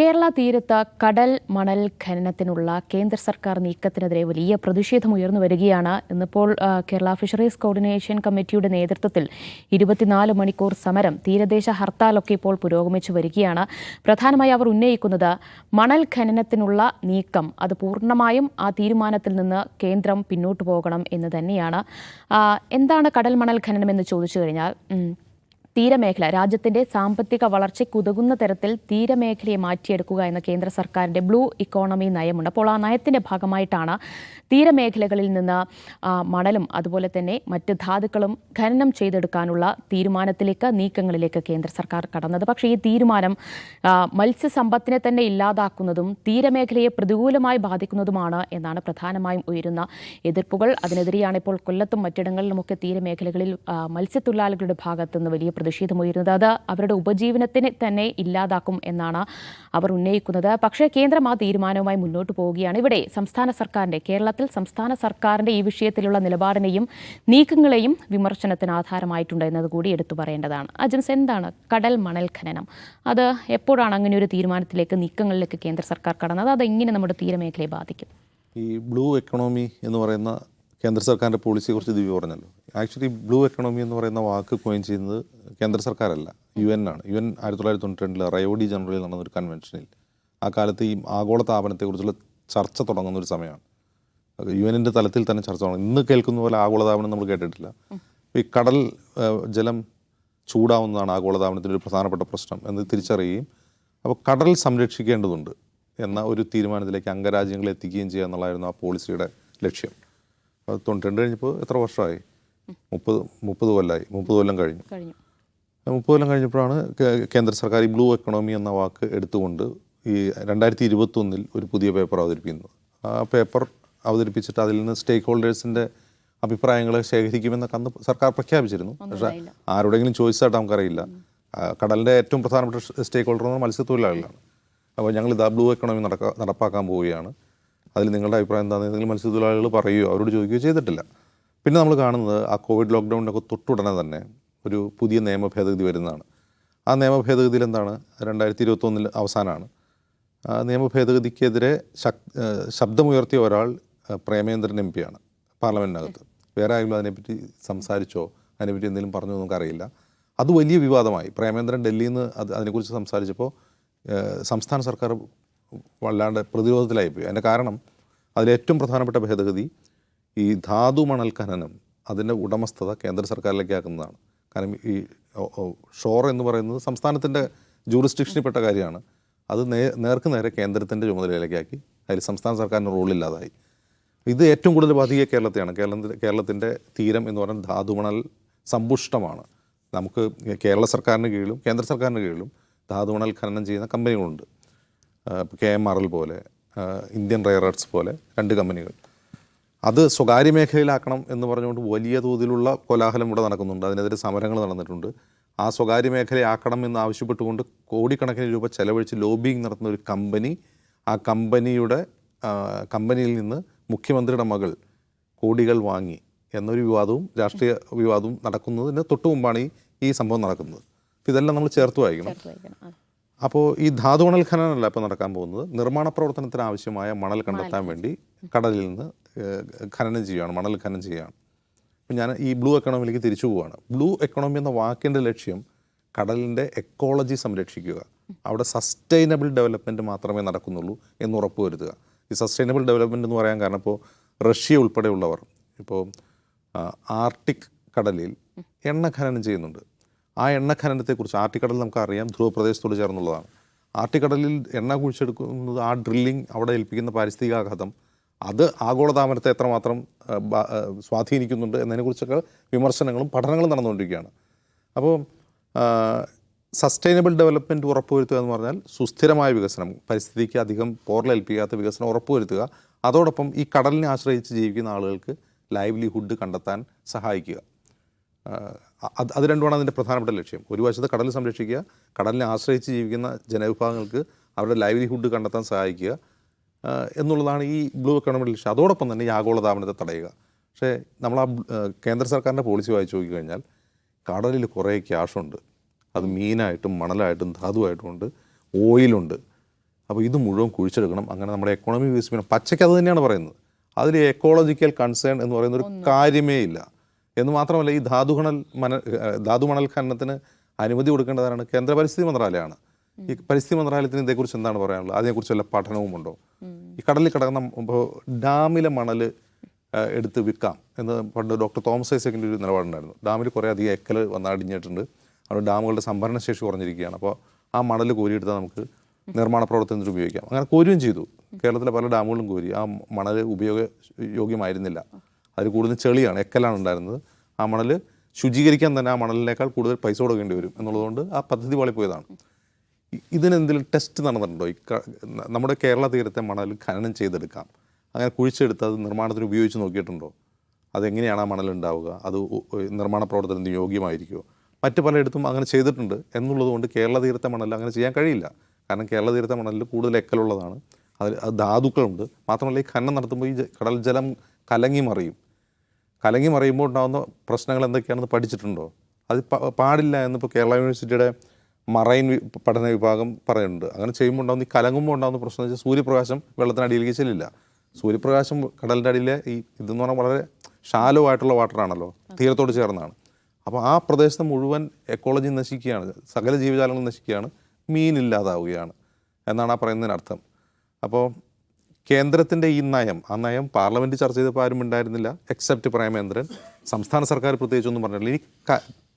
കേരള തീരത്ത് കടൽ മണൽ ഖനനത്തിനുള്ള കേന്ദ്ര സർക്കാർ നീക്കത്തിനെതിരെ വലിയ പ്രതിഷേധം ഉയർന്നു വരികയാണ്. ഇന്നിപ്പോൾ കേരള ഫിഷറീസ് കോർഡിനേഷൻ കമ്മിറ്റിയുടെ നേതൃത്വത്തിൽ ഇരുപത്തിനാല് മണിക്കൂർ സമരം തീരദേശ ഹർത്താലൊക്കെ ഇപ്പോൾ പുരോഗമിച്ചു വരികയാണ്. പ്രധാനമായി അവർ ഉന്നയിക്കുന്നത് മണൽ ഖനനത്തിനുള്ള നീക്കം. അത് പൂർണമായും ആ തീരുമാനത്തിൽ നിന്ന് കേന്ദ്രം പിന്നോട്ട് പോകണം എന്ന് തന്നെയാണ്. എന്താണ് കടൽ മണൽ ഖനനം എന്ന് ചോദിച്ചു കഴിഞ്ഞാൽ തീരമേഖല രാജ്യത്തിന്റെ സാമ്പത്തിക വളർച്ചയ്ക്ക് ഉതകുന്ന തരത്തിൽ തീരമേഖലയെ മാറ്റിയെടുക്കുക എന്ന കേന്ദ്ര സർക്കാരിന്റെ ബ്ലൂ ഇക്കോണമി നയമുണ്ട്. അപ്പോൾ ആ നയത്തിന്റെ ഭാഗമായിട്ടാണ് തീരമേഖലകളിൽ നിന്ന് മണലും അതുപോലെ തന്നെ മറ്റ് ധാതുക്കളും ഖനനം ചെയ്തെടുക്കാനുള്ള തീരുമാനത്തിലേക്ക് നീക്കങ്ങളിലേക്ക് കേന്ദ്ര സർക്കാർ കടന്നത്. പക്ഷേ ഈ തീരുമാനം മത്സ്യസമ്പത്തിനെ തന്നെ ഇല്ലാതാക്കുന്നതും തീരമേഖലയെ പ്രതികൂലമായി ബാധിക്കുന്നതുമാണ് എന്നാണ് പ്രധാനമായും ഉയരുന്ന എതിർപ്പുകൾ. അതിനെതിരെയാണ് ഇപ്പോൾ കൊല്ലത്തും മറ്റിടങ്ങളിലുമൊക്കെ തീരമേഖലകളിൽ മത്സ്യത്തൊഴിലാളികളുടെ ഭാഗത്തുനിന്ന് വലിയ പ്രതിഷേധം ഉയരുന്നത് അത് അവരുടെ ഉപജീവനത്തിന് തന്നെ ഇല്ലാതാക്കും എന്നാണ് അവർ ഉന്നയിക്കുന്നത്. പക്ഷേ കേന്ദ്രം ആ തീരുമാനവുമായി മുന്നോട്ട് പോവുകയാണ്. ഇവിടെ സംസ്ഥാന സർക്കാരിന്റെ കേരളത്തിൽ സംസ്ഥാന സർക്കാരിന്റെ ഈ വിഷയത്തിലുള്ള നിലപാടിനെയും നീക്കങ്ങളെയും വിമർശനത്തിന് ആധാരമായിട്ടുണ്ട് എന്നത് കൂടി എടുത്തു പറയേണ്ടതാണ്. അജൻസ് എന്താണ് കടൽ മണൽ ഖനനം? അത് എപ്പോഴാണ് അങ്ങനെ ഒരു തീരുമാനത്തിലേക്ക് നീക്കങ്ങളിലേക്ക് കേന്ദ്ര സർക്കാർ കടന്നത്? അത് എങ്ങനെ നമ്മുടെ തീരമേഖലയെ ബാധിക്കും? ഈ ബ്ലൂ എക്കണോമി എന്ന് പറയുന്ന കേന്ദ്ര സർക്കാരിന്റെ പോളിസിയെക്കുറിച്ച് ദിവ്യ പറഞ്ഞല്ലോ. ആക്ച്വലി ബ്ലൂ എക്കണോമി എന്ന് പറയുന്ന വാക്ക് കോയിൻ ചെയ്യുന്നത് കേന്ദ്ര സർക്കാരല്ല. യു എൻ ആണ്. യു എൻ ആയിരത്തി തൊള്ളായിരത്തി തൊണ്ണൂറ്റി രണ്ടിൽ റയോഡി ജനറലിൽ നടന്ന ഒരു കൺവെൻഷനിൽ ആ കാലത്ത് ഈ ആഗോള താപനത്തെക്കുറിച്ചുള്ള ചർച്ച തുടങ്ങുന്ന ഒരു സമയമാണ്. യു എന്നിന്റെ തലത്തിൽ തന്നെ ചർച്ച തുടങ്ങും. ഇന്ന് കേൾക്കുന്ന പോലെ ആഗോളതാപനം നമ്മൾ കേട്ടിട്ടില്ല. ഈ കടൽ ജലം ചൂടാവുന്നതാണ് ആഗോളതാപനത്തിന്റെ ഒരു പ്രധാനപ്പെട്ട പ്രശ്നം എന്ന് തിരിച്ചറിയുകയും അപ്പോൾ കടൽ സംരക്ഷിക്കേണ്ടതുണ്ട് എന്ന ഒരു തീരുമാനത്തിലേക്ക് അംഗരാജ്യങ്ങളെ എത്തിക്കുകയും ചെയ്യുക എന്നുള്ളതായിരുന്നു ആ പോളിസിയുടെ ലക്ഷ്യം. അത് തൊണ്ണൂറ്റി രണ്ട് കഴിഞ്ഞപ്പോൾ എത്ര വർഷമായി? മുപ്പത് മുപ്പത് കൊല്ലമായി മുപ്പത് കൊല്ലം കഴിഞ്ഞു. കഴിഞ്ഞു. മുപ്പത് കൊല്ലം കഴിഞ്ഞപ്പോഴാണ് കേന്ദ്ര സർക്കാർ ഈ ബ്ലൂ എക്കണോമി എന്ന വാക്ക് എടുത്തുകൊണ്ട് ഈ രണ്ടായിരത്തി ഇരുപത്തൊന്നിൽ ഒരു പുതിയ പേപ്പർ അവതരിപ്പിക്കുന്നത്. ആ പേപ്പർ അവതരിപ്പിച്ചിട്ട് അതിൽ നിന്ന് സ്റ്റേക്ക് ഹോൾഡേഴ്സിന്റെ അഭിപ്രായങ്ങൾ ശേഖരിക്കുമെന്നൊക്കെ അന്ന് സർക്കാർ പ്രഖ്യാപിച്ചിരുന്നു. പക്ഷേ ആരുടെങ്കിലും ചോദിച്ചായിട്ട് നമുക്കറിയില്ല. കടലിന്റെ ഏറ്റവും പ്രധാനപ്പെട്ട സ്റ്റേക്ക് ഹോൾഡർ എന്ന് മത്സ്യത്തൊഴിലാളികളാണ്. അപ്പോൾ ഞങ്ങൾ ഇതാ ബ്ലൂ എക്കണോമി നടക്ക നടപ്പാക്കാൻ പോവുകയാണ്. അതിൽ നിങ്ങളുടെ അഭിപ്രായം എന്താണെന്ന് മത്സ്യത്തൊഴിലാളികൾ പറയുകയോ അവരോട് ചോദിക്കുകയോ ചെയ്തിട്ടില്ല. പിന്നെ നമ്മൾ കാണുന്നത് ആ കോവിഡ് ലോക്ക്ഡൗണിനൊക്കെ തൊട്ടുടനെ തന്നെ ഒരു പുതിയ നിയമ ഭേദഗതി വരുന്നതാണ്. ആ നിയമ ഭേദഗതിയിൽ എന്താണ്? രണ്ടായിരത്തി ഇരുപത്തൊന്നിൽ അവസാനമാണ്. നിയമ ഭേദഗതിക്കെതിരെ ശക് ശബ്ദമുയർത്തിയ ഒരാൾ പ്രേമേന്ദ്രൻ എം പിയാണ് പാർലമെന്റിനകത്ത് വേറെ ആരെങ്കിലും അതിനെപ്പറ്റി സംസാരിച്ചോ അതിനെപ്പറ്റി എന്തെങ്കിലും പറഞ്ഞോ നമുക്കറിയില്ല. അത് വലിയ വിവാദമായി. പ്രേമേന്ദ്രൻ ഡൽഹിയിൽ നിന്ന് അത് അതിനെക്കുറിച്ച് സംസാരിച്ചപ്പോൾ സംസ്ഥാന സർക്കാർ വല്ലാണ്ട് പ്രതിരോധത്തിലായിപ്പോയി. അതിന്റെ കാരണം അതിലേറ്റവും പ്രധാനപ്പെട്ട ഭേദഗതി ഈ ധാതു മണൽ ഖനനം അതിന്റെ ഉടമസ്ഥത കേന്ദ്ര സർക്കാരിലേക്ക് ആക്കുന്നതാണ്. കാരണം ഈ ഷോർ എന്ന് പറയുന്നത് സംസ്ഥാനത്തിന്റെ ജൂറിസ്ഡിക്ഷനിൽപ്പെട്ട കാര്യമാണ്. അത് നേ നേർക്ക് നേരെ കേന്ദ്രത്തിന്റെ ചുമതലയിലേക്കാക്കി അതിൽ സംസ്ഥാന സർക്കാരിന് റോളില്ലാതായി. ഇത് ഏറ്റവും കൂടുതൽ ബാധിക്കുക കേരളത്തെയാണ്. കേരളത്തിൽ കേരളത്തിന്റെ തീരം എന്ന് പറയുന്നത് ധാതുമണൽ സമ്പുഷ്ടമാണ്. നമുക്ക് കേരള സർക്കാരിന് കീഴിലും കേന്ദ്ര സർക്കാരിന് കീഴിലും ധാതുമണൽ ഖനനം ചെയ്യുന്ന കമ്പനികളുണ്ട്. കെ എം ആർ എൽ പോലെ ഇന്ത്യൻ റയർ ആർട്സ് പോലെ രണ്ട് കമ്പനികൾ. അത് സ്വകാര്യ മേഖലയിലാക്കണം എന്ന് പറഞ്ഞുകൊണ്ട് വലിയ തോതിലുള്ള കോലാഹലം ഇവിടെ നടക്കുന്നുണ്ട്. അതിനെതിരെ സമരങ്ങൾ നടന്നിട്ടുണ്ട്. ആ സ്വകാര്യ മേഖലയാക്കണം എന്ന് ആവശ്യപ്പെട്ടുകൊണ്ട് കോടിക്കണക്കിന് രൂപ ചെലവഴിച്ച് ലോബിങ് നടത്തുന്ന ഒരു കമ്പനി ആ കമ്പനിയുടെ കമ്പനിയിൽ നിന്ന് മുഖ്യമന്ത്രിയുടെ മകൾ കോടികൾ വാങ്ങി എന്നൊരു വിവാദവും രാഷ്ട്രീയ വിവാദവും നടക്കുന്നതിന് തൊട്ടു മുമ്പാണ് ഈ സംഭവം നടക്കുന്നത്. ഇതെല്ലാം നമ്മൾ ചേർത്ത് വായിക്കണം. അപ്പോൾ ഈ ധാതുമണൽ ഖനനല്ല ഇപ്പോൾ നടക്കാൻ പോകുന്നത്. നിർമ്മാണ പ്രവർത്തനത്തിന് ആവശ്യമായ മണൽ കണ്ടെത്താൻ വേണ്ടി കടലിൽ നിന്ന് ഖനനം ചെയ്യുകയാണ് മണൽ ഖനനം ചെയ്യുകയാണ്. അപ്പം ഞാൻ ഈ ബ്ലൂ എക്കണോമിയിലേക്ക് തിരിച്ചു പോവുകയാണ് ബ്ലൂ എക്കണോമി എന്ന വാക്കിന്റെ ലക്ഷ്യം കടലിന്റെ എക്കോളജി സംരക്ഷിക്കുക. അവിടെ സസ്റ്റൈനബിൾ ഡെവലപ്മെന്റ് മാത്രമേ നടക്കുന്നുള്ളൂ എന്ന് ഉറപ്പുവരുത്തുക. ഈ സസ്റ്റൈനബിൾ ഡെവലപ്മെന്റ് എന്ന് പറയാൻ കാരണം ഇപ്പോൾ റഷ്യ ഉൾപ്പെടെയുള്ളവർ ഇപ്പോൾ ആർട്ടിക് കടലിൽ എണ്ണ ഖനനം ചെയ്യുന്നുണ്ട്. ആ എണ്ണ ഖനനത്തെക്കുറിച്ച് ആർട്ടിക്കടൽ നമുക്കറിയാം. ധ്രുവപ്രദേശത്തോട് ചേർന്നുള്ളതാണ്. ആർട്ടിക്കടലിൽ എണ്ണ കുഴിച്ചെടുക്കുന്നത് ആ ഡ്രില്ലിംഗ് അവിടെ ഏൽപ്പിക്കുന്ന പാരിസ്ഥിതിക ആഘാതം അത് ആഗോളതാപനത്തെ എത്രമാത്രം സ്വാധീനിക്കുന്നുണ്ട് എന്നതിനെക്കുറിച്ചൊക്കെ വിമർശനങ്ങളും പഠനങ്ങളും നടന്നുകൊണ്ടിരിക്കുകയാണ്. അപ്പോൾ സസ്റ്റൈനബിൾ ഡെവലപ്മെന്റ് ഉറപ്പുവരുത്തുക എന്ന് പറഞ്ഞാൽ സുസ്ഥിരമായ വികസനം പരിസ്ഥിതിക്ക് അധികം പോറലേൽപ്പിക്കാത്ത വികസനം ഉറപ്പുവരുത്തുക. അതോടൊപ്പം ഈ കടലിനെ ആശ്രയിച്ച് ജീവിക്കുന്ന ആളുകൾക്ക് ലൈവ്ലിഹുഡ് കണ്ടെത്താൻ സഹായിക്കുക. അത് അത് രണ്ടുമാണ് അതിന്റെ പ്രധാനപ്പെട്ട ലക്ഷ്യം. ഒരു വശത്ത് കടൽ സംരക്ഷിക്കുക കടലിനെ ആശ്രയിച്ച് ജീവിക്കുന്ന ജനവിഭാഗങ്ങൾക്ക് അവരുടെ ലൈവ്ലിഹുഡ് കണ്ടെത്താൻ സഹായിക്കുക എന്നുള്ളതാണ് ഈ ബ്ലൂ എക്കണോമിയുടെ ലക്ഷ്യം. അതോടൊപ്പം തന്നെ ഈ ആഗോളതാപനത്തെ തടയുക. പക്ഷേ നമ്മൾ ആ കേന്ദ്ര സർക്കാരിന്റെ പോളിസി വായിച്ചു നോക്കിക്കഴിഞ്ഞാൽ കടലിൽ കുറേ ക്യാഷുണ്ട് അത് മീനായിട്ടും മണലായിട്ടും ധാതുവായിട്ടും ഉണ്ട്. ഓയിലുണ്ട് അപ്പോൾ ഇത് മുഴുവൻ കുഴിച്ചെടുക്കണം. അങ്ങനെ നമ്മുടെ എക്കോണമി വികസിപ്പിക്കണം പച്ചയ്ക്ക് അത് തന്നെയാണ് പറയുന്നത്. അതിൽ എക്കോളജിക്കൽ കൺസേൺ എന്ന് പറയുന്ന ഒരു കാര്യമേ ഇല്ല. എന്ന് മാത്രമല്ല ഈ ധാതുഗണൽ മന ധാതു ധാതുമണൽ ഖനനത്തിന് അനുമതി കൊടുക്കേണ്ടതാണ് കേന്ദ്ര പരിസ്ഥിതി മന്ത്രാലയമാണ് ഈ പരിസ്ഥിതി മന്ത്രാലയത്തിന് ഇതേക്കുറിച്ച് എന്താണ് പറയാനുള്ളത്? അതിനെക്കുറിച്ച് വല്ല പഠനവും ഉണ്ടോ ഈ കടലിൽ കിടക്കുന്ന ഡാമിലെ മണൽ എടുത്ത് വിൽക്കാം എന്ന് പണ്ട് ഡോക്ടർ തോമസ് ഐസക്കിന്റെ ഒരു നിലപാടുണ്ടായിരുന്നു. ഡാമിൽ കുറേ അധികം എക്കൽ വന്ന് അടിഞ്ഞിട്ടുണ്ട്. അവിടെ ഡാമുകളുടെ സംഭരണ ശേഷി കുറഞ്ഞിരിക്കുകയാണ്. അപ്പോൾ ആ മണൽ കോരിയെടുത്താൽ നമുക്ക് നിർമ്മാണ പ്രവർത്തനത്തിന് ഉപയോഗിക്കാം. അങ്ങനെ കോരുകയും ചെയ്തു. കേരളത്തിലെ പല ഡാമുകളും കോരി. ആ മണൽ ഉപയോഗ യോഗ്യമായിരുന്നില്ല. അതിൽ കൂടുതൽ ചെളിയാണ് എക്കലാണ് ഉണ്ടായിരുന്നത്. ആ മണൽ ശുചീകരിക്കാൻ തന്നെ ആ മണലിനേക്കാൾ കൂടുതൽ പൈസ കൊടുക്കേണ്ടി വരും എന്നുള്ളതുകൊണ്ട് ആ പദ്ധതി പാളിപ്പോയതാണ് ഇതിനെന്തെങ്കിലും ടെസ്റ്റ് നടന്നിട്ടുണ്ടോ? ഈ നമ്മുടെ കേരള തീരത്തെ മണൽ ഖനനം ചെയ്തെടുക്കാം. അങ്ങനെ കുഴിച്ചെടുത്ത് അത് നിർമ്മാണത്തിന് ഉപയോഗിച്ച് നോക്കിയിട്ടുണ്ടോ? അതെങ്ങനെയാണ് ആ മണൽ ഉണ്ടാവുക? അത് നിർമ്മാണ പ്രവർത്തനത്തിന് യോഗ്യമായിരിക്കുമോ മറ്റ് പലയിടത്തും അങ്ങനെ ചെയ്തിട്ടുണ്ട് എന്നുള്ളതുകൊണ്ട് കേരള തീരത്തെ മണൽ അങ്ങനെ ചെയ്യാൻ കഴിയില്ല. കാരണം കേരള തീരത്തെ മണലിൽ കൂടുതൽ എക്കലുള്ളതാണ്. അതിൽ അത് ധാതുക്കളുണ്ട്. മാത്രമല്ല ഈ ഖനനം നടത്തുമ്പോൾ ഈ കടൽ ജലം കലങ്ങി മറിയും. കലങ്ങി മറിയുമ്പോൾ ഉണ്ടാകുന്ന പ്രശ്നങ്ങൾ എന്തൊക്കെയാണെന്ന് പഠിച്ചിട്ടുണ്ടോ? അത് പാടില്ല എന്നിപ്പോൾ കേരള യൂണിവേഴ്സിറ്റിയുടെ മറൈൻ പഠന വിഭാഗം പറയുന്നുണ്ട്. അങ്ങനെ ചെയ്യുമ്പോൾ ഉണ്ടാകുന്ന ഈ കലങ്ങുമ്പോൾ ഉണ്ടാകുന്ന പ്രശ്നം വെച്ചാൽ സൂര്യപ്രകാശം വെള്ളത്തിനടിയിലേക്ക് ചെല്ലില്ല. സൂര്യപ്രകാശം കടലിന്റെ അടിയിലെ ഈ ഇതെന്ന് പറഞ്ഞാൽ വളരെ ഷാലോ ആയിട്ടുള്ള വാട്ടറാണല്ലോ തീരത്തോട് ചേർന്നാണ്. അപ്പോൾ ആ പ്രദേശത്ത് മുഴുവൻ എക്കോളജി നശിക്കുകയാണ്. സകല ജീവജാലങ്ങൾ നശിക്കുകയാണ്. മീനില്ലാതാവുകയാണ് എന്നാണ് ആ പറയുന്നതിനർത്ഥം. അപ്പോൾ കേന്ദ്രത്തിന്റെ ഈ നയം ആ നയം പാർലമെന്റ് ചർച്ച ചെയ്തപ്പോൾ ആരും ഉണ്ടായിരുന്നില്ല എക്സെപ്റ്റ് പ്രേമേന്ദ്രൻ സംസ്ഥാന സർക്കാർ പ്രത്യേകിച്ചൊന്നും പറഞ്ഞില്ല ഇനി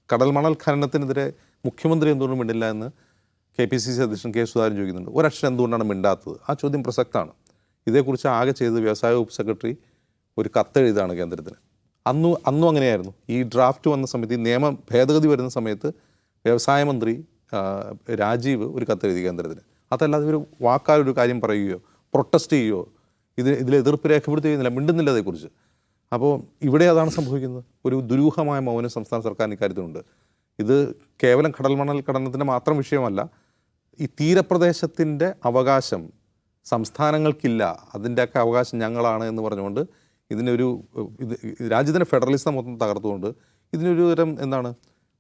കടൽ മണൽ ഖനനത്തിനെതിരെ മുഖ്യമന്ത്രി എന്തുകൊണ്ടും മിണ്ടില്ല എന്ന് കെ പി സി സി അധ്യക്ഷൻ കെ സുധാകരൻ ചോദിക്കുന്നുണ്ട്. ഒരക്ഷരം എന്തുകൊണ്ടാണ് മിണ്ടാത്തത്? ആ ചോദ്യം പ്രസക്തമാണ് ഇതേക്കുറിച്ച് ആകെ ചെയ്ത് വ്യവസായ വകുപ്പ് സെക്രട്ടറി ഒരു കത്തെഴുതാണ് കേന്ദ്രത്തിന്. അന്നു അന്നും അങ്ങനെയായിരുന്നു. ഈ ഡ്രാഫ്റ്റ് വന്ന സമയത്ത് ഈ നിയമ ഭേദഗതി വരുന്ന സമയത്ത് വ്യവസായ മന്ത്രി രാജീവ് ഒരു കത്തെഴുതി കേന്ദ്രത്തിന്. അതല്ലാതെ ഒരു വാക്കാൽ ഒരു കാര്യം പറയുകയോ പ്രൊട്ടസ്റ്റ് ചെയ്യുകയോ ഇത് ഇതിൽ എതിർപ്പ് രേഖപ്പെടുത്തുകയുന്നില്ല മിണ്ടുന്നില്ല അതേക്കുറിച്ച്. അപ്പോൾ ഇവിടെ അതാണ് സംഭവിക്കുന്നത്. ഒരു ദുരൂഹമായ മൗനം സംസ്ഥാന സർക്കാരിന് ഇക്കാര്യത്തിലുണ്ട്. ഇത് കേവലം കടൽ മണൽ മാത്രം വിഷയമല്ല ഈ തീരപ്രദേശത്തിന്റെ അവകാശം സംസ്ഥാനങ്ങൾക്കില്ല അതിന്റെയൊക്കെ അവകാശം ഞങ്ങളാണ് എന്ന് പറഞ്ഞുകൊണ്ട് ഇതിനൊരു ഇത് രാജ്യത്തിന്റെ ഫെഡറലിസം മൊത്തം തകർത്തുകൊണ്ട് ഇതിനൊരു തരം എന്താണ്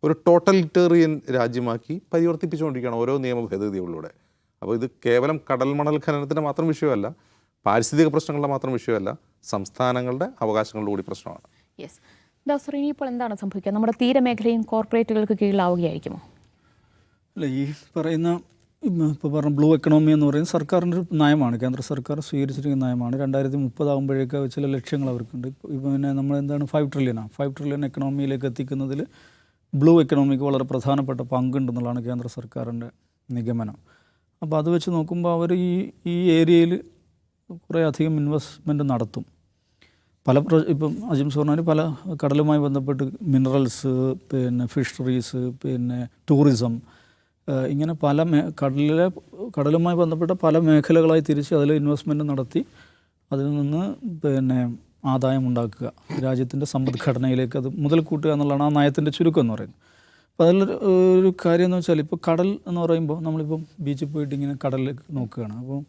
ഒരു ടോട്ടലിറ്റേറിയൻ രാജ്യമാക്കി പരിവർത്തിപ്പിച്ചുകൊണ്ടിരിക്കുകയാണ് ഓരോ നിയമ ഭേദഗതികളിലൂടെ. അപ്പോൾ ഇത് കേവലം കടൽ മണൽ ഖനനത്തിന്റെ മാത്രം വിഷയമല്ല പാരിസ്ഥിതിക പ്രശ്നങ്ങളുടെ മാത്രം വിഷയമല്ല സംസ്ഥാനങ്ങളുടെ അവകാശങ്ങളുടെ കൂടി പ്രശ്നമാണ്. യെസ് ദാസർ ഇനിയിപ്പോൾ എന്താണ് സംഭവിക്കുക? നമ്മുടെ തീരമേഖലയും കോർപ്പറേറ്റുകൾക്ക് കീഴിലാവുകയായിരിക്കുമോ? അല്ല ഈ പറയുന്ന ഇപ്പോൾ പറഞ്ഞ ബ്ലൂ എക്കണോമി എന്ന് പറയുന്നത് സർക്കാരിന്റെ ഒരു നയമാണ് കേന്ദ്ര സർക്കാർ സ്വീകരിച്ചിരിക്കുന്ന നയമാണ്. രണ്ടായിരത്തി മുപ്പതാകുമ്പോഴേക്ക് ചില ലക്ഷ്യങ്ങൾ അവർക്കുണ്ട്. ഇപ്പോൾ പിന്നെ നമ്മൾ എന്താണ് ഫൈവ് ട്രില്യനാണ് ഫൈവ് ട്രില്യൺ എക്കണോമിയിലേക്ക് എത്തിക്കുന്നതിൽ ബ്ലൂ എക്കണോമിക്ക് വളരെ പ്രധാനപ്പെട്ട പങ്കുണ്ടെന്നുള്ളതാണ് കേന്ദ്ര സർക്കാരിന്റെ നിഗമനം. അപ്പോൾ അത് വെച്ച് നോക്കുമ്പോൾ അവർ ഈ ഈ ഏരിയയിൽ കുറേ അധികം ഇൻവെസ്റ്റ്മെന്റ് നടത്തും. പല പ്രൊ ഇപ്പം അജിം പറഞ്ഞാൽ പല കടലുമായി ബന്ധപ്പെട്ട് മിനറൽസ് പിന്നെ ഫിഷറീസ് പിന്നെ ടൂറിസം ഇങ്ങനെ പല മേ കടലിലെ കടലുമായി ബന്ധപ്പെട്ട പല മേഖലകളായി തിരിച്ച് അതിൽ ഇൻവെസ്റ്റ്മെന്റ് നടത്തി അതിൽ നിന്ന് പിന്നെ ആദായം ഉണ്ടാക്കുക. രാജ്യത്തിന്റെ സമ്പദ്ഘടനയിലേക്ക് അത് മുതൽ കൂട്ടുക എന്നുള്ളതാണ് ആ നയത്തിന്റെ ചുരുക്കം എന്ന് പറയുന്നത്. അപ്പോൾ അതിലൊരു ഒരു കാര്യം എന്ന് വെച്ചാൽ ഇപ്പോൾ കടൽ എന്ന് പറയുമ്പോൾ നമ്മളിപ്പം ബീച്ചിൽ പോയിട്ട് ഇങ്ങനെ കടലിലേക്ക് നോക്കുകയാണ്. അപ്പോൾ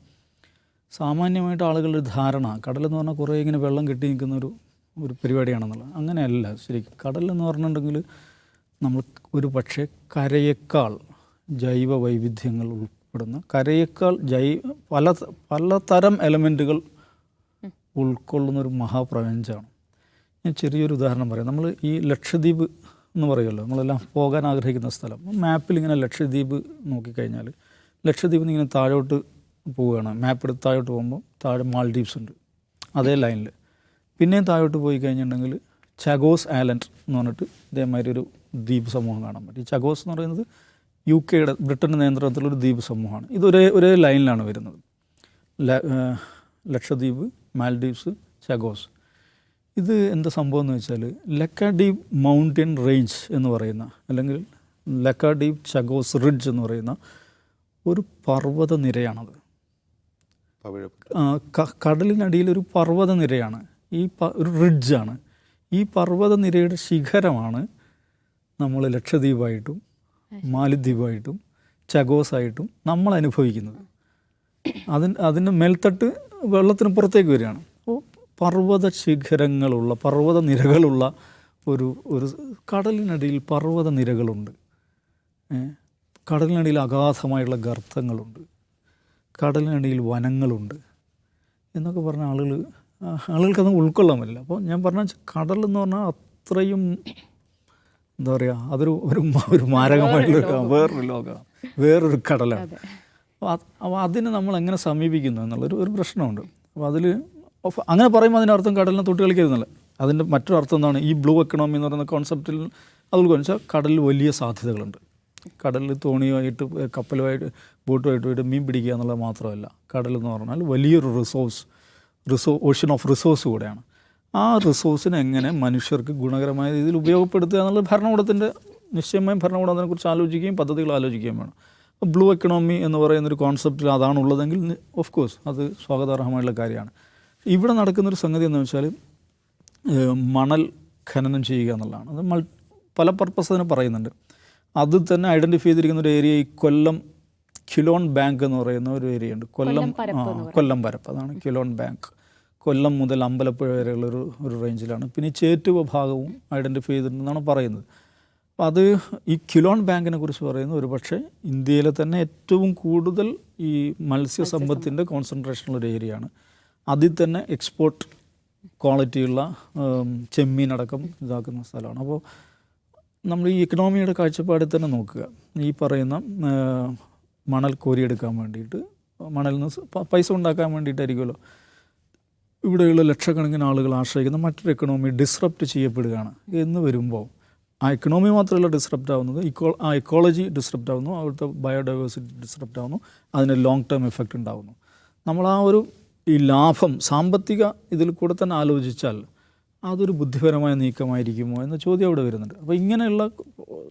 സാമാന്യമായിട്ട് ആളുകളുടെ ധാരണ കടലെന്ന് പറഞ്ഞാൽ കുറേ ഇങ്ങനെ വെള്ളം കെട്ടി നിൽക്കുന്ന ഒരു ഒരു പരിപാടിയാണെന്നുള്ളത്. അങ്ങനെയല്ല. ശരിക്കും കടൽ എന്ന് പറഞ്ഞിട്ടുണ്ടെങ്കിൽ നമ്മൾ ഒരു പക്ഷേ കരയേക്കാൾ ജൈവ വൈവിധ്യങ്ങൾ ഉൾപ്പെടുന്ന കരയേക്കാൾ ജൈ പല പലതരം എലമെന്റുകൾ ഉൾക്കൊള്ളുന്ന ഒരു മഹാപ്രപഞ്ചമാണ് ഞാൻ ചെറിയൊരു ഉദാഹരണം പറയാം. നമ്മൾ ഈ ലക്ഷദ്വീപ് എന്ന് പറയുമല്ലോ. നമ്മളെല്ലാം പോകാൻ ആഗ്രഹിക്കുന്ന സ്ഥലം. മാപ്പിൽ ഇങ്ങനെ ലക്ഷദ്വീപ് നോക്കിക്കഴിഞ്ഞാൽ ലക്ഷദ്വീപിൽ ഇങ്ങനെ താഴോട്ട് പോവുകയാണ്. മാപ്പ് എടുത്ത് താഴോട്ട് പോകുമ്പോൾ താഴെ മാൾഡീവ്സ് ഉണ്ട്. അതേ ലൈനിൽ പിന്നെയും താഴോട്ട് പോയി കഴിഞ്ഞിട്ടുണ്ടെങ്കിൽ ചഗോസ് ആലൻഡ് എന്ന് പറഞ്ഞിട്ട് ഇതേമാതിരി ഒരു ദ്വീപ് സമൂഹം കാണാൻ പറ്റും. ചഗോസ് എന്ന് പറയുന്നത് യു കെയുടെ ബ്രിട്ടന്റെ നിയന്ത്രണത്തിലുള്ള ഒരു ദ്വീപ് സമൂഹമാണ്. ഇത് ഒരേ ഒരേ ലൈനിലാണ് വരുന്നത്. Lakshadweep Maldives Chagos. ഇത് എന്താ സംഭവം എന്ന് വെച്ചാൽ ലക്കാഡീപ് മൗണ്ടൻ റേഞ്ച് എന്ന് പറയുന്ന അല്ലെങ്കിൽ ലക്കാഡീപ് ചഗോസ് റിഡ്ജ് എന്ന് പറയുന്ന ഒരു പർവത നിരയാണത്. കടലിനടിയിൽ ഒരു പർവത നിരയാണ്. ഈ പ ഒരു റിഡ്ജാണ്. ഈ പർവത നിരയുടെ ശിഖരമാണ് നമ്മൾ ലക്ഷദ്വീപായിട്ടും മാലിദ്വീപായിട്ടും ചഗോസായിട്ടും നമ്മൾ അനുഭവിക്കുന്നത്. അതിന് അതിന്റെ മേൽത്തട്ട് വെള്ളത്തിന് പുറത്തേക്ക് വരികയാണ്. പർവത ശിഖരങ്ങളുള്ള പർവത നിരകളുള്ള ഒരു ഒരു കടലിനടിയിൽ പർവത നിരകളുണ്ട് കടലിനടിയിൽ അഗാധമായുള്ള ഗർത്തങ്ങളുണ്ട്. കടലിനടിയിൽ വനങ്ങളുണ്ട് എന്നൊക്കെ പറഞ്ഞ ആളുകൾ ആളുകൾക്കത് ഉൾക്കൊള്ളാൻ പറ്റില്ല അപ്പോൾ ഞാൻ പറഞ്ഞ കടൽ എന്ന് പറഞ്ഞാൽ അത്രയും എന്താ പറയുക അതൊരു ഒരു ഒരു മാരകമായിട്ടുള്ള വേറൊരു ലോകമാണ് വേറൊരു കടലാണ്. അപ്പോൾ അത് അപ്പോൾ അതിനെ നമ്മൾ എങ്ങനെ സമീപിക്കുന്നു എന്നുള്ളൊരു ഒരു പ്രശ്നമുണ്ട്. അപ്പോൾ അതിൽ അങ്ങനെ പറയുമ്പോൾ അർത്ഥം കടലിനെ തൊട്ട് കളിക്കരുതെന്നല്ല അതിന്റെ മറ്റൊരു അർത്ഥം എന്താണ്? ഈ ബ്ലൂ എക്കണോമി എന്ന് പറയുന്ന കോൺസെപ്റ്റിൽ അത് വെച്ചാൽ കടലിൽ വലിയ സാധ്യതകളുണ്ട്. കടലിൽ തോണിയുമായിട്ട് കപ്പലുമായിട്ട് ബോട്ടുമായിട്ട് പോയിട്ട് മീൻ പിടിക്കുക എന്നുള്ളത് മാത്രമല്ല. കടലെന്ന് പറഞ്ഞാൽ വലിയൊരു റിസോഴ്സ് റിസോ ഓഷ്യൻ ഓഫ് റിസോഴ്സ് കൂടെയാണ്. ആ റിസോഴ്സിനെ എങ്ങനെ മനുഷ്യർക്ക് ഗുണകരമായ രീതിയിൽ ഉപയോഗപ്പെടുത്തുക എന്നുള്ളത് ഭരണകൂടത്തിന്റെ നിശ്ചയമായും ഭരണകൂടം അതിനെക്കുറിച്ച് ആലോചിക്കുകയും പദ്ധതികൾ ആലോചിക്കുകയും വേണം. ബ്ലൂ എക്കണോമി എന്ന് പറയുന്നൊരു കോൺസെപ്റ്റിൽ അതാണുള്ളതെങ്കിൽ ഓഫ് കോഴ്സ് അത് സ്വാഗതാർഹമായിട്ടുള്ള കാര്യമാണ്. ഇവിടെ നടക്കുന്നൊരു സംഗതി എന്ന് വെച്ചാൽ മണൽ ഖനനം ചെയ്യുക എന്നുള്ളതാണ്. അത് മൾ പല പർപ്പസ് അതിന് പറയുന്നുണ്ട്. അത് തന്നെ ഐഡന്റിഫൈ ചെയ്തിരിക്കുന്ന ഒരു ഏരിയ ഈ കൊല്ലം കിലോൺ ബാങ്ക് എന്ന് പറയുന്ന ഒരു ഏരിയ ഉണ്ട്. കൊല്ലം കൊല്ലം പരപ്പ് അതാണ് കിലോൺ ബാങ്ക്. കൊല്ലം മുതൽ അമ്പലപ്പുഴ വരെയുള്ള ഒരു ഒരു റേഞ്ചിലാണ് പിന്നെ ഈ ചേറ്റുവ ഭാഗവും ഐഡന്റിഫൈ ചെയ്തിട്ടുണ്ടെന്നാണ് പറയുന്നത്. അപ്പോൾ അത് ഈ കിലോൺ ബാങ്കിനെ കുറിച്ച് പറയുന്നത് ഒരു പക്ഷേ ഇന്ത്യയിലെ തന്നെ ഏറ്റവും കൂടുതൽ ഈ മത്സ്യസമ്പത്തിന്റെ കോൺസെൻട്രേഷനുള്ള ഒരു ഏരിയയാണ് അതിൽ തന്നെ എക്സ്പോർട്ട് ക്വാളിറ്റിയുള്ള ചെമ്മീനടക്കം ഇതാക്കുന്ന സ്ഥലമാണ്. അപ്പോൾ നമ്മൾ ഈ ഇക്കണോമിയുടെ കാഴ്ചപ്പാടിൽ തന്നെ നോക്കുക. ഈ പറയുന്ന മണൽ കോരിയെടുക്കാൻ വേണ്ടിയിട്ട് മണലിൽ നിന്ന് പൈസ ഉണ്ടാക്കാൻ വേണ്ടിയിട്ടായിരിക്കുമല്ലോ. ഇവിടെയുള്ള ലക്ഷക്കണക്കിന് ആളുകൾ ആശ്രയിക്കുന്ന മറ്റൊരു എക്കണോമി ഡിസ്റപ്റ്റ് ചെയ്യപ്പെടുകയാണ് എന്ന് വരുമ്പോൾ ആ എക്കണോമി മാത്രമല്ല ഡിസ്റപ്റ്റ് ആവുന്നത് ഇക്കോ ആ എക്കോളജി ഡിസ്റപ്റ്റ് ആവുന്നു അവിടുത്തെ ബയോഡൈവേഴ്സിറ്റി ഡിസ്റപ്റ്റ് ആവുന്നു അതിന് ലോങ് ടേം എഫക്റ്റ് ഉണ്ടാവുന്നു. നമ്മൾ ആ ഒരു ഈ ലാഭം സാമ്പത്തിക ഇതിൽ കൂടെ തന്നെ ആലോചിച്ചാൽ അതൊരു ബുദ്ധിപരമായ നീക്കമായിരിക്കുമോ എന്ന ചോദ്യം അവിടെ വരുന്നുണ്ട്. അപ്പോൾ ഇങ്ങനെയുള്ള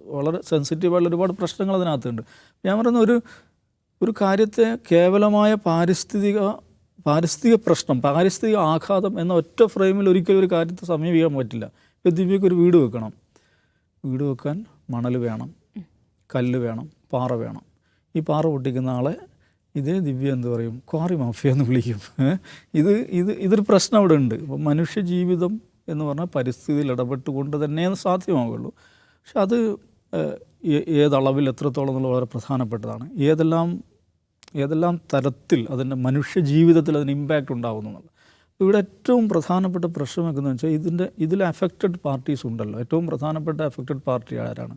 വളരെ സെൻസിറ്റീവായുള്ള ഒരുപാട് പ്രശ്നങ്ങൾ അതിനകത്തുണ്ട്. ഞാൻ പറയുന്ന ഒരു ഒരു കാര്യത്തെ കേവലമായ പാരിസ്ഥിതിക പാരിസ്ഥിതിക പ്രശ്നം പാരിസ്ഥിതിക ആഘാതം എന്ന ഒറ്റ ഫ്രെയിമിൽ ഒരിക്കലും ഒരു കാര്യത്തെ സമീപിക്കാൻ പറ്റില്ല. ഇപ്പോൾ ഒരു വീട് വെക്കണം. വീട് വെക്കാൻ മണൽ വേണം. കല്ല് വേണം. പാറ വേണം. ഈ പാറ പൊട്ടിക്കുന്ന ആളെ ഇതേ ദിവ്യ എന്ന് പറയും? ക്വാറി മാഫിയ എന്ന് വിളിക്കും. ഇത് ഇത് ഇതൊരു പ്രശ്നം അവിടെ ഉണ്ട്. അപ്പം മനുഷ്യ ജീവിതം എന്ന് പറഞ്ഞാൽ പരിസ്ഥിതിയിൽ ഇടപെട്ടുകൊണ്ട് തന്നെ സാധ്യമാവുകയുള്ളൂ. പക്ഷെ അത് ഏതളവിൽ എത്രത്തോളം എന്നുള്ള വളരെ പ്രധാനപ്പെട്ടതാണ്. ഏതെല്ലാം ഏതെല്ലാം തരത്തിൽ അതിന്റെ മനുഷ്യ ജീവിതത്തിൽ അതിന് ഇമ്പാക്റ്റ് ഉണ്ടാകുന്നു എന്നുള്ളത്. ഇവിടെ ഏറ്റവും പ്രധാനപ്പെട്ട പ്രശ്നം എന്ന് വെച്ചാൽ ഇതിന്റെ ഇതിൽ അഫക്റ്റഡ് പാർട്ടീസ് ഉണ്ടല്ലോ. ഏറ്റവും പ്രധാനപ്പെട്ട അഫക്റ്റഡ് പാർട്ടി ആരാണ്?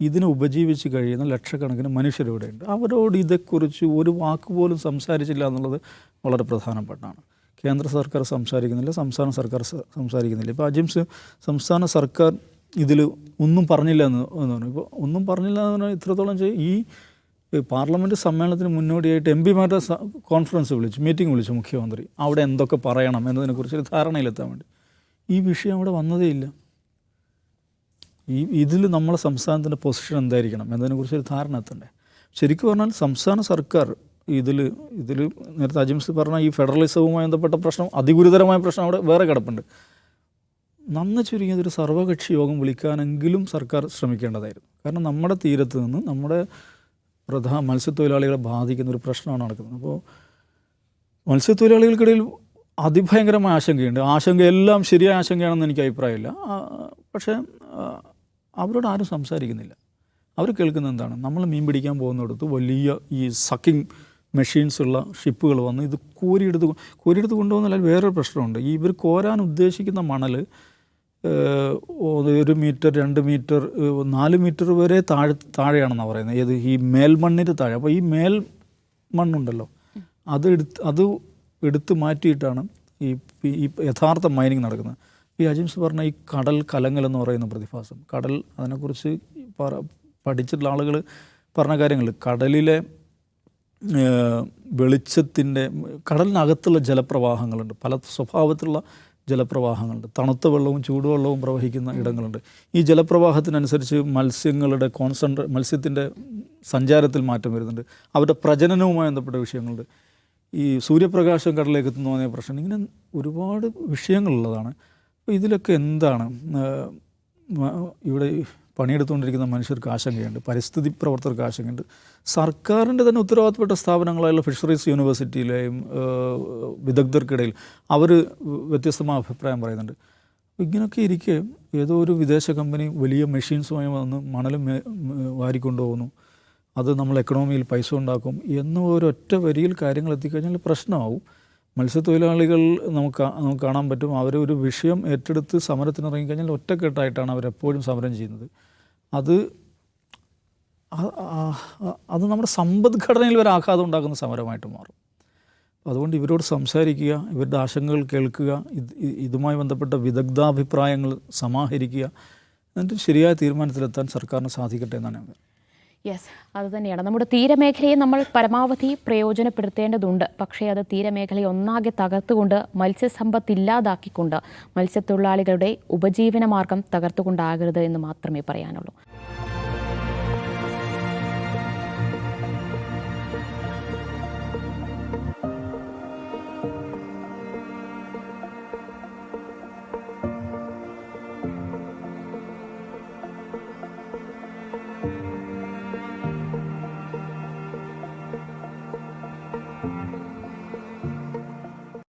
ഇതിനെ ഉപജീവിച്ച് കഴിയുന്ന ലക്ഷക്കണക്കിന് മനുഷ്യരിവിടെയുണ്ട് അവരോട് ഇതേക്കുറിച്ച് ഒരു വാക്ക് പോലും സംസാരിച്ചില്ല എന്നുള്ളത് വളരെ പ്രധാനപ്പെട്ടാണ് കേന്ദ്ര സർക്കാർ സംസാരിക്കുന്നില്ല സംസ്ഥാന സർക്കാർ സംസാരിക്കുന്നില്ല. ഇപ്പോൾ അജിംസ് സംസ്ഥാന സർക്കാർ ഇതിൽ ഒന്നും പറഞ്ഞില്ല എന്ന് പറഞ്ഞു. ഇപ്പോൾ ഒന്നും പറഞ്ഞില്ല എന്ന് പറഞ്ഞാൽ ഇത്രത്തോളം ഈ പാർലമെന്റ് സമ്മേളനത്തിന് മുന്നോടിയായിട്ട് എം പിമാരുടെ കോൺഫറൻസ് വിളിച്ചു മീറ്റിംഗ് വിളിച്ചു മുഖ്യമന്ത്രി. അവിടെ എന്തൊക്കെ പറയണം എന്നതിനെക്കുറിച്ച് ധാരണയിലെത്താൻ വേണ്ടി. ഈ വിഷയം അവിടെ വന്നതേ ഇല്ല ഈ ഇതിൽ നമ്മളെ സംസ്ഥാനത്തിന്റെ പൊസിഷൻ എന്തായിരിക്കണം? എന്നതിനെക്കുറിച്ച് ഒരു ധാരണ എത്തണ്ടേ ശരിക്കും പറഞ്ഞാൽ സംസ്ഥാന സർക്കാർ ഇതിൽ ഇതിൽ നേരത്തെ അജിംസ് പറഞ്ഞ ഈ ഫെഡറലിസവുമായി ബന്ധപ്പെട്ട പ്രശ്നം അതിഗുരുതരമായ പ്രശ്നം അവിടെ വേറെ കിടപ്പുണ്ട്. നന്ന ചുരുങ്ങിയതൊരു സർവകക്ഷി യോഗം വിളിക്കാനെങ്കിലും സർക്കാർ ശ്രമിക്കേണ്ടതായിരുന്നു. കാരണം നമ്മുടെ തീരത്ത് നിന്ന് നമ്മുടെ പ്രധാന മത്സ്യത്തൊഴിലാളികളെ ബാധിക്കുന്ന ഒരു പ്രശ്നമാണ് നടക്കുന്നത്. അപ്പോൾ മത്സ്യത്തൊഴിലാളികൾക്കിടയിൽ അതിഭയങ്കരമായ ആശങ്കയുണ്ട്. ആശങ്ക എല്ലാം ശരിയായ ആശങ്കയാണെന്ന് എനിക്ക് അഭിപ്രായമില്ല. പക്ഷേ അവരോട് ആരും സംസാരിക്കുന്നില്ല. അവർ കേൾക്കുന്നത് എന്താണ്? നമ്മൾ മീൻ പിടിക്കാൻ പോകുന്നിടത്ത് വലിയ ഈ സക്കിംഗ് മെഷീൻസ് ഉള്ള ഷിപ്പുകൾ വന്ന് ഇത് കോരിയെടുത്ത് കോരിയെടുത്ത് കൊണ്ടുപോകുന്നില്ല വേറൊരു പ്രശ്നമുണ്ട്. ഈ ഇവർ കോരാൻ ഉദ്ദേശിക്കുന്ന മണൽ ഒരു മീറ്റർ രണ്ട് മീറ്റർ നാല് മീറ്റർ വരെ താഴെ താഴെയാണെന്നാണ് പറയുന്നത്. ഏത്? ഈ മേൽമണ്ണിന്റെ താഴെ. അപ്പോൾ ഈ മേൽ മണ്ണുണ്ടല്ലോ അത് എടുത്ത് അത് എടുത്ത് മാറ്റിയിട്ടാണ് ഈ യഥാർത്ഥ മൈനിങ് നടക്കുന്നത്. ഈ അജിംസ് പറഞ്ഞ ഈ കടൽ കലങ്ങൾ എന്ന് പറയുന്ന പ്രതിഭാസം കടൽ അതിനെക്കുറിച്ച് പറ പഠിച്ചിട്ടുള്ള ആളുകൾ പറഞ്ഞ കാര്യങ്ങൾ കടലിലെ വെളിച്ചത്തിന്റെ കടലിനകത്തുള്ള ജലപ്രവാഹങ്ങളുണ്ട് പല സ്വഭാവത്തിലുള്ള ജലപ്രവാഹങ്ങളുണ്ട് തണുത്ത വെള്ളവും ചൂടുവെള്ളവും പ്രവഹിക്കുന്ന ഇടങ്ങളുണ്ട്. ഈ ജലപ്രവാഹത്തിനനുസരിച്ച് മത്സ്യങ്ങളുടെ കോൺസെൻട്രേ മത്സ്യത്തിന്റെ സഞ്ചാരത്തിൽ മാറ്റം വരുന്നുണ്ട്. അവരുടെ പ്രജനനവുമായി ബന്ധപ്പെട്ട വിഷയങ്ങളുണ്ട്. ഈ സൂര്യപ്രകാശം കടലിലേക്ക് എത്തുന്ന പ്രശ്നം ഇങ്ങനെ ഒരുപാട് വിഷയങ്ങളുള്ളതാണ്. അപ്പോൾ ഇതിലൊക്കെ എന്താണ്? ഇവിടെ പണിയെടുത്തുകൊണ്ടിരിക്കുന്ന മനുഷ്യർക്ക് ആശങ്കയുണ്ട് പരിസ്ഥിതി പ്രവർത്തകർക്ക് ആശങ്കയുണ്ട്. സർക്കാരിന്റെ തന്നെ ഉത്തരവാദിത്തപ്പെട്ട സ്ഥാപനങ്ങളായുള്ള ഫിഷറീസ് യൂണിവേഴ്സിറ്റിയിലെയും വിദഗ്ധർക്കിടയിൽ അവർ വ്യത്യസ്തമായ അഭിപ്രായം പറയുന്നുണ്ട്. ഇങ്ങനെയൊക്കെ ഇരിക്കെ ഏതോ ഒരു വിദേശ കമ്പനി വലിയ മെഷീൻസുമായി വന്ന് മണൽ വാരിക്കൊണ്ടുപോകുന്നു. അത് നമ്മൾ എക്കണോമിയിൽ പൈസ ഉണ്ടാക്കും എന്ന ഒരൊറ്റ വരിയിൽ കാര്യങ്ങൾ എത്തിക്കഴിഞ്ഞാൽ പ്രശ്നമാവും. മത്സ്യത്തൊഴിലാളികൾ നമുക്ക് നമുക്ക് കാണാൻ പറ്റും. അവർ ഒരു വിഷയം ഏറ്റെടുത്ത് സമരത്തിന് ഇറങ്ങിക്കഴിഞ്ഞാൽ ഒറ്റക്കെട്ടായിട്ടാണ് അവരെപ്പോഴും സമരം ചെയ്യുന്നത്. അത് അത് നമ്മുടെ സമ്പദ്ഘടനയിൽ ഒരു ആഘാതം ഉണ്ടാക്കുന്ന സമരമായിട്ട് മാറും. അതുകൊണ്ട് ഇവരോട് സംസാരിക്കുക ഇവരുടെ ആശങ്കകൾ കേൾക്കുക ഇത് ഇതുമായി ബന്ധപ്പെട്ട വിദഗ്ധാഭിപ്രായങ്ങൾ സമാഹരിക്കുക എന്നിട്ട് ശരിയായ തീരുമാനത്തിലെത്താൻ സർക്കാരിന് സാധിക്കട്ടെ എന്നാണ് ഞാൻ യെസ് അത് തന്നെയാണ് നമ്മുടെ തീരമേഖലയെ നമ്മൾ പരമാവധി പ്രയോജനപ്പെടുത്തേണ്ടതുണ്ട്. പക്ഷേ അത് തീരമേഖലയെ ഒന്നാകെ തകർത്തുകൊണ്ട് മത്സ്യസമ്പത്ത് ഇല്ലാതാക്കിക്കൊണ്ട് മത്സ്യത്തൊഴിലാളികളുടെ ഉപജീവന മാർഗം തകർത്തുകൊണ്ടാകരുത് എന്ന് മാത്രമേ പറയാനുള്ളൂ.